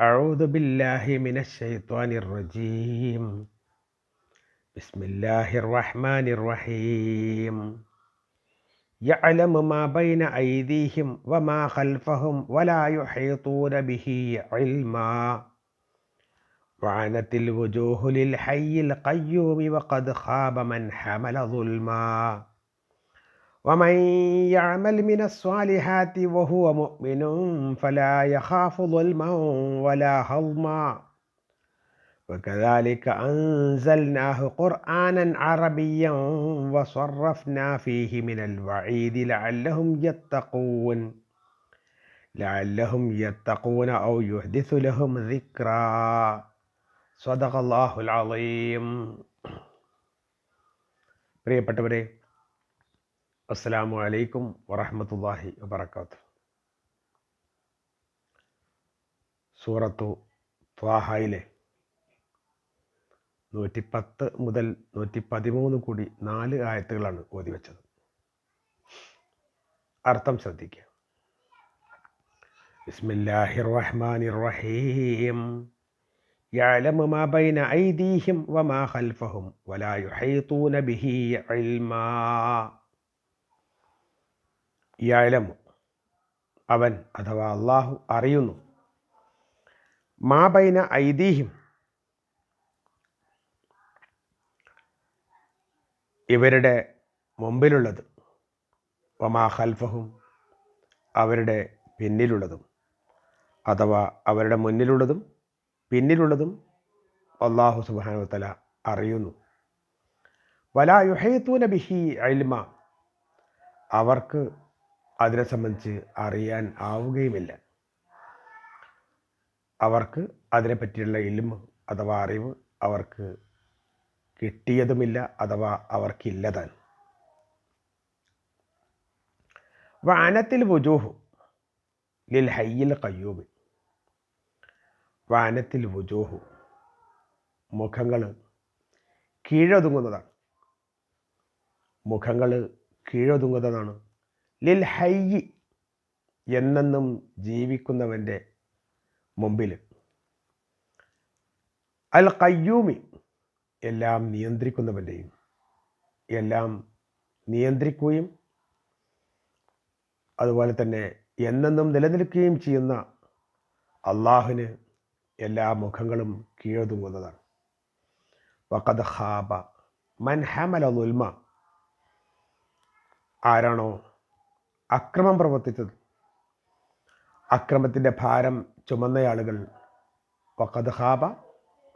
أعوذ بالله من الشيطان الرجيم. بسم الله الرحمن الرحيم. يعلم ما بين أيديهم وما خلفهم ولا يحيطون به علما. وعنت الوجوه للحي القيوم وقد خاب من حمل ظلما. ومن يعمل من الصالحات وهو مؤمن فلا يخاف ظلما ولا هضما وكذلك أنزلناه قرآنا عربيا وصرفنا فيه من الوعيد لعلهم يتقون لعلهم يتقون أو يحدث لهم ذكرا صدق الله العظيم പ്രിയപ്പെട്ടവരെ അസ്സലാമു അലൈക്കും വറഹമത്തല്ലാഹി വബർക്കാത്തു സൂറത്തു ത്വാഹയിലെ നൂറ്റിപ്പത്ത് മുതൽ നൂറ്റി പതിമൂന്ന് കൂടി നാല് ആയത്തുകളാണ് ഓതി വെച്ചത് അർത്ഥം ശ്രദ്ധിക്കുക ബിസ്മില്ലാഹിർ റഹ്മാനിർ റഹീം يعلم ما بين أيديهم وما خلفهم ولا يحيطون به علما യഴലമു അവൻ അഥവാ അള്ളാഹു അറിയുന്നു. മാബൈന ഐതിഹ്യം ഇവരുടെ മുമ്പിലുള്ളത്. വമാ ഖൽഫഹും അവരുടെ പിന്നിലുള്ളതും. അഥവാ അവരുടെ മുന്നിലുള്ളതും പിന്നിലുള്ളതും അള്ളാഹു സുബാനുത്തല അറിയുന്നു. വലാ നബിഹി ബിഹി അൽമ അവർക്ക് അതിനെ സംബന്ധിച്ച് അറിയാൻ ആവുകയുമില്ല. അവർക്ക് അതിനെ പറ്റിയുള്ള ഇൽമ് അഥവാ അറിവ് അവർക്ക് കിട്ടിയതുമില്ല അഥവാ അവർക്കില്ലതാൻ വാനത്തിൽ വുജൂഹു ലിൽ ഹയ്യിൽ കയ്യൂബ് വാനത്തിൽ വുജൂഹു മുഖങ്ങൾ കീഴൊതുങ്ങുന്നതാണ്. മുഖങ്ങൾ കീഴൊതുങ്ങുന്നതാണ്. ലിൽ ഹയ്യി എന്നെന്നും ജീവിക്കുന്നവന്റെ മുമ്പിൽ അൽ കയ്യൂമി എല്ലാം നിയന്ത്രിക്കുന്നവന്റെയും എല്ലാം നിയന്ത്രിക്കുകയും അതുപോലെ തന്നെ എന്നെന്നും നിലനിൽക്കുകയും ചെയ്യുന്ന അള്ളാഹുവിന് എല്ലാ മുഖങ്ങളും കീഴൊതുങ്ങുന്നതാണ് വക്കത് ഹാബ മൻ ഹമല ആരാണോ അക്രമം പ്രവർത്തിച്ചത്. അക്രമത്തിന്റെ ഭാരം ചുമന്നയാളുകൾ വക്കത് ഹാബ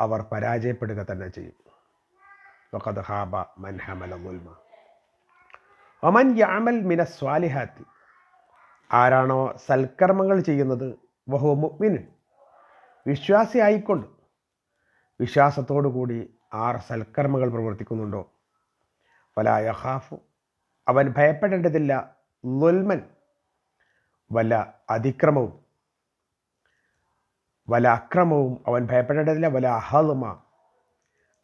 അവർ പരാജയപ്പെടുക തന്നെ ചെയ്യും. വക്കത് ഹാബ മൻ ഗുൽമ ഒമൻ യാമൽ മിന സ്വാലിഹാത്തി. ആരാണോ സൽക്കർമ്മങ്ങൾ ചെയ്യുന്നത് വഹു മുഗ്മിന് വിശ്വാസി ആയിക്കൊണ്ട്. വിശ്വാസത്തോടു കൂടി ആർ സൽക്കർമ്മങ്ങൾ പ്രവർത്തിക്കുന്നുണ്ടോ? വല യഹാഫു അവൻ ഭയപ്പെടേണ്ടതില്ല. ലുൽമൻ വല്ല അതിക്രമവും വല അക്രമവും അവൻ ഭയപ്പെടേണ്ടതില്ല വല അഹലുമ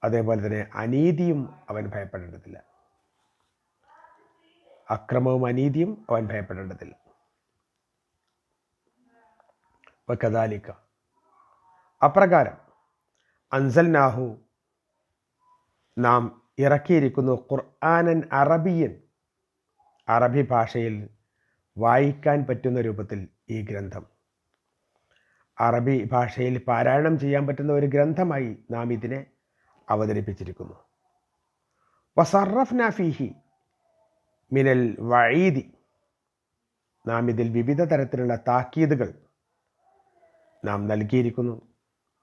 അതേപോലെ തന്നെ അനീതിയും അവൻ ഭയപ്പെടേണ്ടതില്ല. അക്രമവും അനീതിയും അവൻ ഭയപ്പെടേണ്ടതില്ല. വക്കദാലിക്ക അപ്രകാരം അൻസൽനാഹു നാം ഇറക്കിയിരിക്കുന്നു ഖുർആാനൻ അറബിയൻ അറബി ഭാഷയിൽ വായിക്കാൻ പറ്റുന്ന രൂപത്തിൽ ഈ ഗ്രന്ഥം. അറബി ഭാഷയിൽ പാരായണം ചെയ്യാൻ പറ്റുന്ന ഒരു ഗ്രന്ഥമായി നാം ഇതിനെ അവതരിപ്പിച്ചിരിക്കുന്നു. വസറഫ് നാഫിഹി മിനൽ വഴീതി നാം ഇതിൽ വിവിധ തരത്തിലുള്ള താക്കീതുകൾ നാം നൽകിയിരിക്കുന്നു.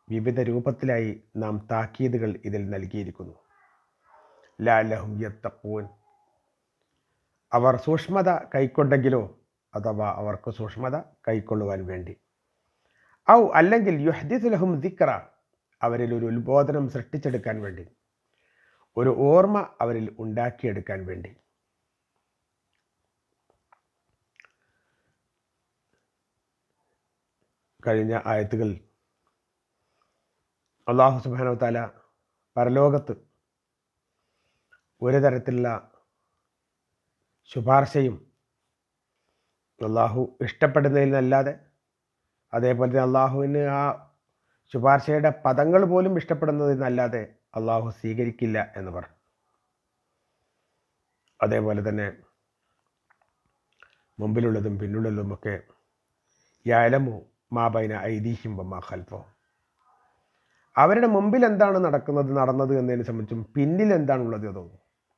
വിവിധ രൂപത്തിലായി നാം താക്കീതുകൾ ഇതിൽ നൽകിയിരിക്കുന്നു. ലാലഹും യത്തപ്പൂൻ അവർ സൂക്ഷ്മത കൈക്കൊണ്ടെങ്കിലോ അഥവാ അവർക്ക് സൂക്ഷ്മത കൈക്കൊള്ളുവാൻ വേണ്ടി. ഔ അല്ലെങ്കിൽ യുഹദിസുലഹും ദിക്ര അവരിൽ ഒരു ഉത്ബോധനം സൃഷ്ടിച്ചെടുക്കാൻ വേണ്ടി. ഒരു ഓർമ്മ അവരിൽ ഉണ്ടാക്കിയെടുക്കാൻ വേണ്ടി. കഴിഞ്ഞ ആയത്തുകൾ അള്ളാഹു സുബാനോ താല പരലോകത്ത് ഒരു തരത്തിലുള്ള ശുപാർശയും അള്ളാഹു ഇഷ്ടപ്പെടുന്നതിൽ നിന്നല്ലാതെ അതേപോലെ തന്നെ അള്ളാഹുവിന് ആ ശുപാർശയുടെ പദങ്ങൾ പോലും ഇഷ്ടപ്പെടുന്നതിൽ നിന്നല്ലാതെ അള്ളാഹു സ്വീകരിക്കില്ല എന്ന് പറഞ്ഞു. അതേപോലെ തന്നെ മുമ്പിലുള്ളതും പിന്നുള്ളതുമൊക്കെ യാലമു മാബൈന ഐതിഹ്യം മാ ഖൽഫോ അവരുടെ മുമ്പിൽ എന്താണ് നടക്കുന്നത് നടന്നത് എന്നതിനെ സംബന്ധിച്ചും പിന്നിൽ എന്താണുള്ളത് അതും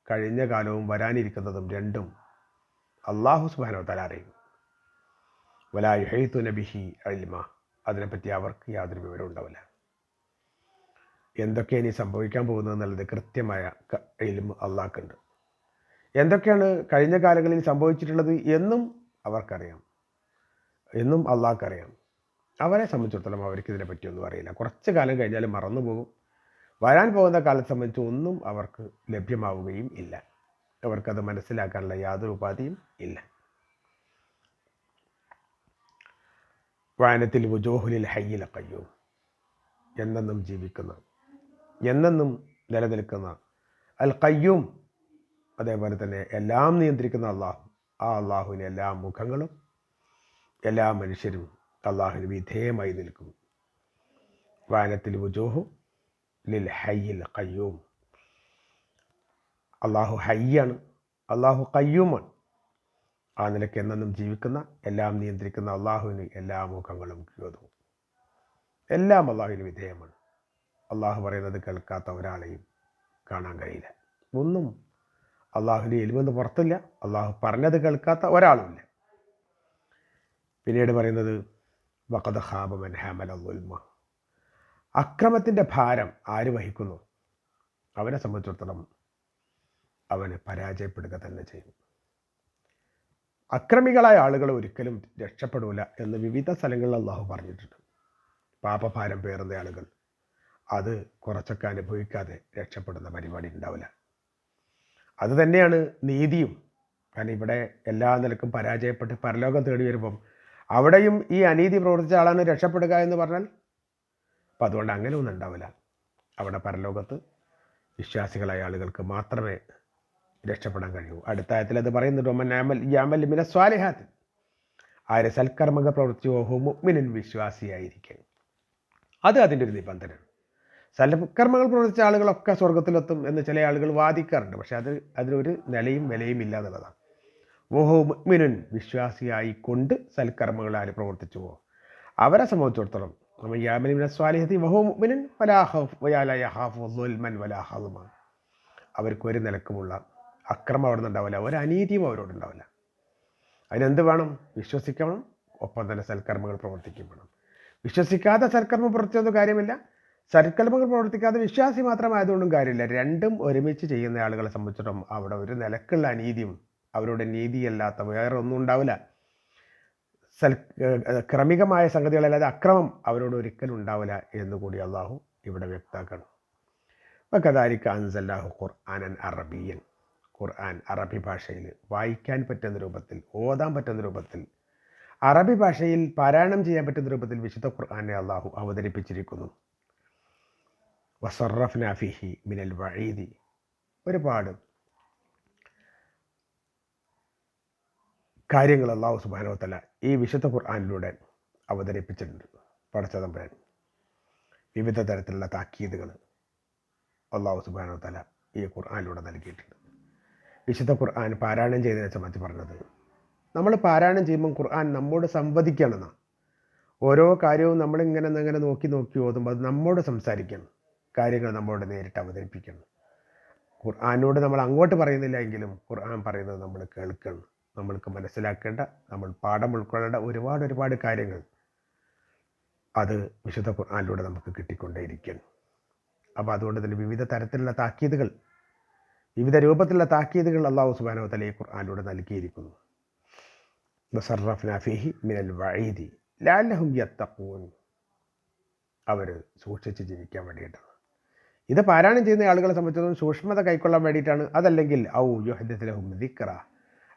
കഴിഞ്ഞ കാലവും വരാനിരിക്കുന്നതും രണ്ടും അള്ളാഹു സുബാനോ തല അറിയും വലായു ഹെയ്ത്തു നബിഹി അൽമ. അതിനെപ്പറ്റി അവർക്ക് യാതൊരു വിവരവും ഉണ്ടാവില്ല. എന്തൊക്കെ ഇനി സംഭവിക്കാൻ പോകുന്നത് എന്നുള്ളത് കൃത്യമായ ഇൽമ അള്ളാഹ്ക്കുണ്ട്. എന്തൊക്കെയാണ് കഴിഞ്ഞ കാലങ്ങളിൽ സംഭവിച്ചിട്ടുള്ളത് എന്നും അവർക്കറിയാം. എന്നും അള്ളാഹ്ക്കറിയാം. അവരെ സംബന്ധിച്ചിടത്തോളം അവർക്ക് ഇതിനെ പറ്റിയൊന്നും അറിയില്ല. കുറച്ച് കാലം കഴിഞ്ഞാൽ മറന്നു പോകും വരാൻ പോകുന്ന കാലത്തെ സംബന്ധിച്ച് ഒന്നും അവർക്ക് ലഭ്യമാവുകയും ഇല്ല. അവർക്കത് മനസ്സിലാക്കാനുള്ള യാതൊരു ഉപാധിയും ഇല്ല. വായനത്തിൽ വുജോഹുലിൽ ഹയ്യില കയ്യോ എന്നെന്നും ജീവിക്കുന്ന എന്നെന്നും നിലനിൽക്കുന്ന അൽ കയ്യൂം അതേപോലെ തന്നെ എല്ലാം നിയന്ത്രിക്കുന്ന അള്ളാഹു ആ അള്ളാഹുവിന് എല്ലാ മുഖങ്ങളും എല്ലാ മനുഷ്യരും അള്ളാഹുവിന് വിധേയമായി നിൽക്കും. വാനത്തിൽ വുജോഹു ലിൽ ഹയ്യിൽ കയ്യൂം അള്ളാഹു ഹയ്യാണ്. അള്ളാഹു കയ്യൂമാണ് ആ നിലയ്ക്ക് എന്നെന്നും ജീവിക്കുന്ന എല്ലാം നിയന്ത്രിക്കുന്ന അള്ളാഹുവിന് എല്ലാ മുഖങ്ങളും കീഴതും എല്ലാം അള്ളാഹുവിന് വിധേയമാണ്. അള്ളാഹു പറയുന്നത് കേൾക്കാത്ത ഒരാളെയും കാണാൻ കഴിയില്ല. ഒന്നും അള്ളാഹുവിന്റെ എലിമെന്ന് പുറത്തില്ല. അള്ളാഹു പറഞ്ഞത് കേൾക്കാത്ത ഒരാളുമില്ല. പിന്നീട് പറയുന്നത് വഖദ ഹാബമൻ ഹാമൽ ഉൽമ അക്രമത്തിന്റെ ഭാരം ആര് വഹിക്കുന്നു? അവനെ സംബന്ധിച്ചിടത്തോളം അവനെ പരാജയപ്പെടുക തന്നെ ചെയ്യും. അക്രമികളായ ആളുകൾ ഒരിക്കലും രക്ഷപ്പെടൂല എന്ന് വിവിധ സ്ഥലങ്ങളിൽ അള്ളാഹു പറഞ്ഞിട്ടുണ്ട്. പാപഭാരം പേറുന്ന ആളുകൾ അത് കുറച്ചൊക്കെ അനുഭവിക്കാതെ രക്ഷപ്പെടുന്ന പരിപാടി ഉണ്ടാവില്ല. അത് തന്നെയാണ് നീതിയും. കാരണം ഇവിടെ എല്ലാ നിലക്കും പരാജയപ്പെട്ട് പരലോകം തേടി വരുമ്പം അവിടെയും ഈ അനീതി പ്രവർത്തിച്ച ആളാണ് രക്ഷപ്പെടുക എന്ന് പറഞ്ഞാൽ അപ്പം അതുകൊണ്ട് അങ്ങനെ ഒന്നും ഉണ്ടാവില്ല. അവിടെ പരലോകത്ത് വിശ്വാസികളായ ആളുകൾക്ക് മാത്രമേ രക്ഷപ്പെടാൻ കഴിയൂ. അടുത്ത ആയത്തിൽ അത് പറയുന്നുണ്ട് ഒമൻ ആമൽ മിന സ്വാലിഹാത്ത്. ആര് സൽക്കർമ്മക പ്രവൃത്തിയോ മുഗ്മിനൻ വിശ്വാസിയായിരിക്കും. അത് അതിന്റെ ഒരു നിബന്ധന സൽക്കർമ്മങ്ങൾ പ്രവർത്തിച്ച ആളുകളൊക്കെ സ്വർഗത്തിലെത്തും എന്ന് ചില ആളുകൾ വാദിക്കാറുണ്ട്. പക്ഷെ അത് അതിനൊരു നിലയും വിലയും ഇല്ല എന്നുള്ളതാണ്. ഓഹോ മുഗ്മിനൻ വിശ്വാസിയായി കൊണ്ട് ആര് പ്രവർത്തിച്ചുവോ? അവരെ സംബന്ധിച്ചിടത്തോളം നമ്മൾ സ്വാലിഹത്തി വഹോ മുഗ്മിനൻ വലാഹുൽമൻ വലാഹുമ അവർക്ക് ഒരു നിലക്കുമുള്ള അക്രമം അവിടെ നിന്നുണ്ടാവില്ല ഒരു അനീതിയും അവരോടുണ്ടാവില്ല അതിനെന്ത് വേണം? വിശ്വസിക്കണം. ഒപ്പം തന്നെ സൽക്കർമ്മങ്ങൾ പ്രവർത്തിക്കും വേണം വിശ്വസിക്കാതെ സൽക്കർമ്മം പ്രവർത്തിച്ചൊന്നും കാര്യമില്ല. സൽക്കർമ്മങ്ങൾ പ്രവർത്തിക്കാതെ വിശ്വാസി മാത്രമായതുകൊണ്ടും കാര്യമില്ല. രണ്ടും ഒരുമിച്ച് ചെയ്യുന്ന ആളുകളെ സംബന്ധിച്ചിടത്തോളം അവിടെ ഒരു നിലക്കുള്ള അനീതിയും അവരുടെ നീതിയല്ലാത്ത വേറെ ഒന്നും ഉണ്ടാവില്ല. സൽ ക്രമികമായ സംഗതികളല്ലാതെ അക്രമം അവരോട് ഒരിക്കലും ഉണ്ടാവില്ല എന്ന് കൂടി അള്ളാഹു ഇവിടെ വ്യക്താക്കണം അപ്പം കഥാരിക്ക് അൻസല്ലാഹു ഖുർആാനൻ അറബിയൻ. ഖുർആൻ അറബി ഭാഷയിൽ വായിക്കാൻ പറ്റുന്ന രൂപത്തിൽ ഓതാൻ പറ്റുന്ന രൂപത്തിൽ അറബി ഭാഷയിൽ പാരായണം ചെയ്യാൻ പറ്റുന്ന രൂപത്തിൽ വിശുദ്ധ ഖുർആാനെ അള്ളാഹു അവതരിപ്പിച്ചിരിക്കുന്നു. വസറഫ് നാഫിഹി മിനൽ വഴീതി ഒരുപാട് കാര്യങ്ങൾ അള്ളാഹു സുബാനോത്തല ഈ വിശുദ്ധ ഖുർആാനിലൂടെ അവതരിപ്പിച്ചിട്ടുണ്ട്. പടച്ചതമ്പരാൻ വിവിധ തരത്തിലുള്ള താക്കീതുകൾ അള്ളാഹു സുബാനോത്തല ഈ ഖുർആാനിലൂടെ നൽകിയിട്ടുണ്ട്. വിശുദ്ധ ഖുർആൻ പാരായണം ചെയ്തതിനെ സംബന്ധിച്ച് പറഞ്ഞത്. നമ്മൾ പാരായണം ചെയ്യുമ്പോൾ ഖുർആൻ നമ്മോട് സംവദിക്കണമെന്നാണ് ഓരോ കാര്യവും നമ്മളിങ്ങനെ അങ്ങനെ നോക്കി നോക്കി ഓതുമ്പോൾ അത് നമ്മോട് സംസാരിക്കണം. കാര്യങ്ങൾ നമ്മോട് നേരിട്ട് അവതരിപ്പിക്കണം. ഖുർആാനോട് നമ്മൾ അങ്ങോട്ട് പറയുന്നില്ല എങ്കിലും ഖുർആൻ പറയുന്നത് നമ്മൾ കേൾക്കണം. നമ്മൾക്ക് മനസ്സിലാക്കേണ്ട നമ്മൾ പാഠം ഉൾക്കൊള്ളേണ്ട ഒരുപാട് ഒരുപാട് കാര്യങ്ങൾ അത് വിശുദ്ധ ഖുർആാനിലൂടെ നമുക്ക് കിട്ടിക്കൊണ്ടേയിരിക്കണം അപ്പോൾ അതുകൊണ്ട് തന്നെ വിവിധ തരത്തിലുള്ള താക്കീതുകൾ വിവിധ രൂപത്തിലുള്ള താക്കീതുകൾ അള്ളാഹു സുബാനോ തലയെ ഖുർആാനിലൂടെ നൽകിയിരിക്കുന്നു. മിനൽ അവർ സൂക്ഷിച്ച് ജീവിക്കാൻ വേണ്ടിയിട്ടാണ്. ഇത് പാരായണം ചെയ്യുന്ന ആളുകളെ സംബന്ധിച്ചിടത്തോളം സൂക്ഷ്മത കൈക്കൊള്ളാൻ വേണ്ടിയിട്ടാണ്. അതല്ലെങ്കിൽ ഔ യുഹദ്ദത്തിലഹും ദിക്ര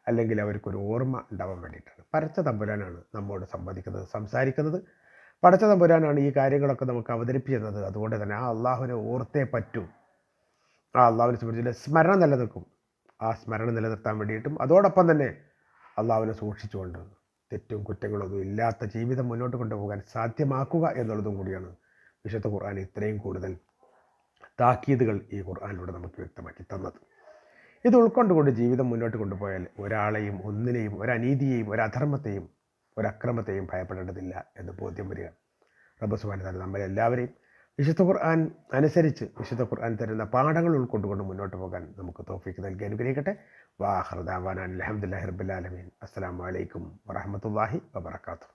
അല്ലെങ്കിൽ അവർക്കൊരു ഓർമ്മ ഉണ്ടാവാൻ വേണ്ടിയിട്ടാണ്. പരച്ച തമ്പുരാനാണ് നമ്മോട് സംവദിക്കുന്നത് സംസാരിക്കുന്നത്. പടച്ച തമ്പുരാനാണ് ഈ കാര്യങ്ങളൊക്കെ നമുക്ക് അവതരിപ്പിക്കുന്നത്. അതുകൊണ്ട് തന്നെ ആ അള്ളാഹുവിനെ ഓർത്തേ പറ്റൂ. അള്ളാഹുവിനെ സംബന്ധിച്ചിട്ട് സ്മരണ നിലനിൽക്കും. ആ സ്മരണ നിലനിർത്താൻ വേണ്ടിയിട്ടും അതോടൊപ്പം തന്നെ അള്ളാഹുവിനെ സൂക്ഷിച്ചുകൊണ്ട് തെറ്റും കുറ്റങ്ങളൊന്നും ഇല്ലാത്ത ജീവിതം മുന്നോട്ട് കൊണ്ടുപോകാൻ സാധ്യമാക്കുക എന്നുള്ളതും കൂടിയാണ് വിശുദ്ധ ഖുർആൻ ഇത്രയും കൂടുതൽ താക്കീതുകൾ ഈ ഖുർആാനിലൂടെ നമുക്ക് വ്യക്തമാക്കി തന്നത്. ഇത് ഉൾക്കൊണ്ടുകൊണ്ട് ജീവിതം മുന്നോട്ട് കൊണ്ടുപോയാൽ ഒരാളെയും ഒന്നിനെയും ഒരനീതിയെയും ഒരധർമ്മത്തെയും ഒരക്രമത്തെയും ഭയപ്പെടേണ്ടതില്ല എന്ന് ബോധ്യം വരിക. റബ്ബ് സുബാന നമ്മളെല്ലാവരെയും വിശുദ്ധ ഖുർആൻ അനുസരിച്ച് വിശുദ്ധ ഖുർആൻ തരുന്ന പാഠങ്ങൾ ഉൾക്കൊണ്ടുകൊണ്ട് മുന്നോട്ട് പോകാൻ നമുക്ക് തോഫിക്ക് നൽകി അനുഗ്രഹിക്കട്ടെ. വാഹർദാൻ അലഹമുല്ലാ റബ്ബുലാലമീൻ അസ്സാം വലൈക്കും വറഹമത്തല്ലാഹി വബർക്കാത്തു